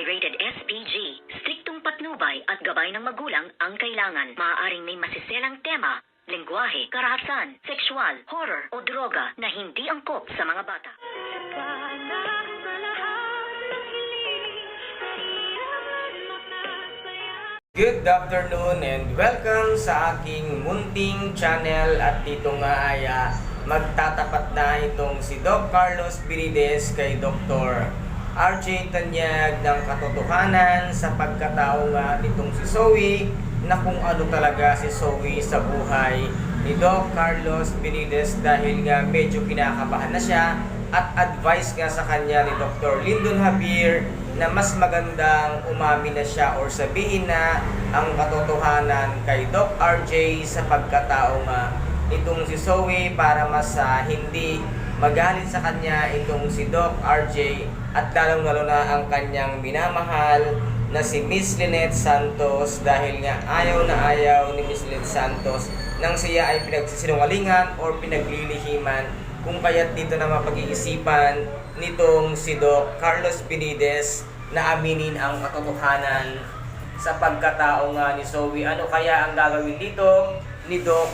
ay rated SPG. Striktong patnubay at gabay ng magulang ang kailangan. Maaaring may masiselang tema, lengguwahe, karahasan, sexual, horror o droga na hindi angkop sa mga bata. Good afternoon and welcome sa aking munting channel at dito nga ay ah, magtatapat na itong si Doc Carlos Birides kay Dr. RJ Tanyag ng katotohanan sa pagkatao nga nitong si Zoe na kung ano talaga si Zoe sa buhay ni Doc Carlos Birides dahil nga medyo kinakabahan na siya at advice nga sa kanya ni Dr. Lyndon Javier na mas magandang umami na siya or sabihin na ang katotohanan kay Doc RJ sa pagkatao nga itong si Zoe para mas ah, hindi magalit sa kanya itong si Doc RJ at lalong lalo na ang kanyang minamahal na si Miss Lynette Santos dahil nga ayaw na ayaw ni Miss Lynette Santos nang siya ay pinagsisinungalingan or pinaglilihiman kung kaya't dito na mapag-iisipan nitong si Doc Carlos Pinides na aminin ang katotohanan sa pagkatao nga ni Zoe. Ano kaya ang gagawin dito ni Doc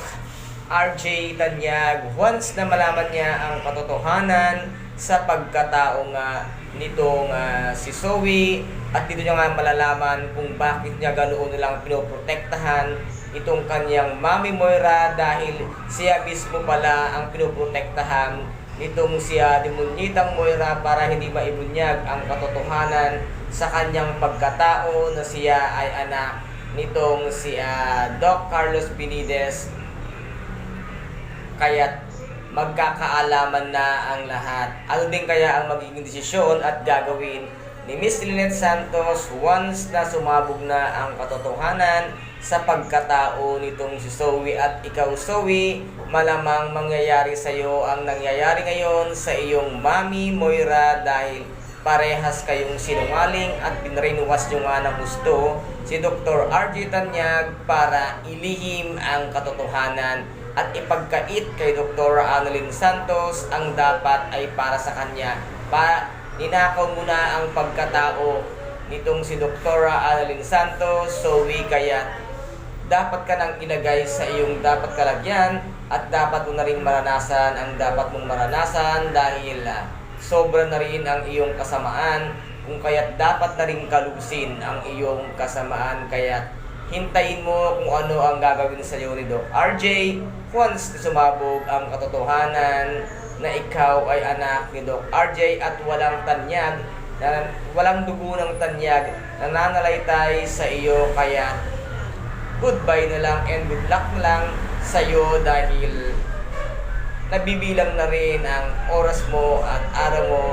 RJ Tanyag once na malaman niya ang katotohanan sa pagkatao nga nitong ah, si Zoe at dito niya nga malalaman kung bakit niya ganoon lang pinoprotektahan itong kanyang Mami Moira dahil siya mismo pala ang pinoprotektahan nitong siya Demunyitang Moira para hindi maibunyag ang katotohanan sa kanyang pagkatao na siya ay anak nitong si ah, Doc Carlos Binides kaya't magkakaalaman na ang lahat. Ano din kaya ang magiging desisyon at gagawin ni Miss Lynette Santos once na sumabog na ang katotohanan sa pagkatao nitong si Zoe at ikaw Zoe, malamang mangyayari sa iyo ang nangyayari ngayon sa iyong mami Moira dahil parehas kayong sinungaling at pinrinuwas nyo nga ng gusto si Dr. RJ Tanyag para ilihim ang katotohanan at ipagkait kay Dr. Annalyn Santos ang dapat ay para sa kanya. Pa, ninakaw mo na ang pagkatao nitong si Dr. Annalyn Santos, so we kaya dapat ka nang ilagay sa iyong dapat kalagyan at dapat mo na rin maranasan ang dapat mong maranasan dahil ah, sobra na rin ang iyong kasamaan kung kaya't dapat na rin kalusin ang iyong kasamaan kaya hintayin mo kung ano ang gagawin sa iyo ni Doc RJ once na sumabog ang katotohanan na ikaw ay anak ni Doc RJ at walang tanyag na walang dugo ng tanyag nananalaytay sa iyo kaya goodbye na lang and good luck na lang sa iyo dahil nabibilang na rin ang oras mo at araw mo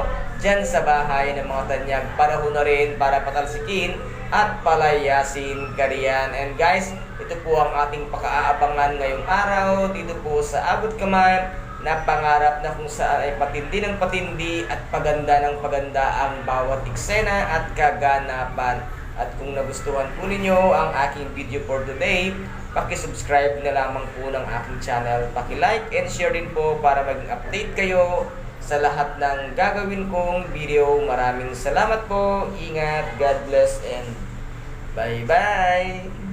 dyan sa bahay ng mga tanyag. Panahon na rin para patalsikin at palayasin ka riyan. And guys, ito po ang ating pakaaabangan ngayong araw dito po sa Abot Kamay na pangarap na kung saan ay patindi ng patindi at paganda ng paganda ang bawat eksena at kaganapan. At kung nagustuhan po ninyo ang aking video for today, paki-subscribe na lamang po ng aking channel. Paki-like and share din po para maging update kayo sa lahat ng gagawin kong video. Maraming salamat po. Ingat, God bless, and bye-bye!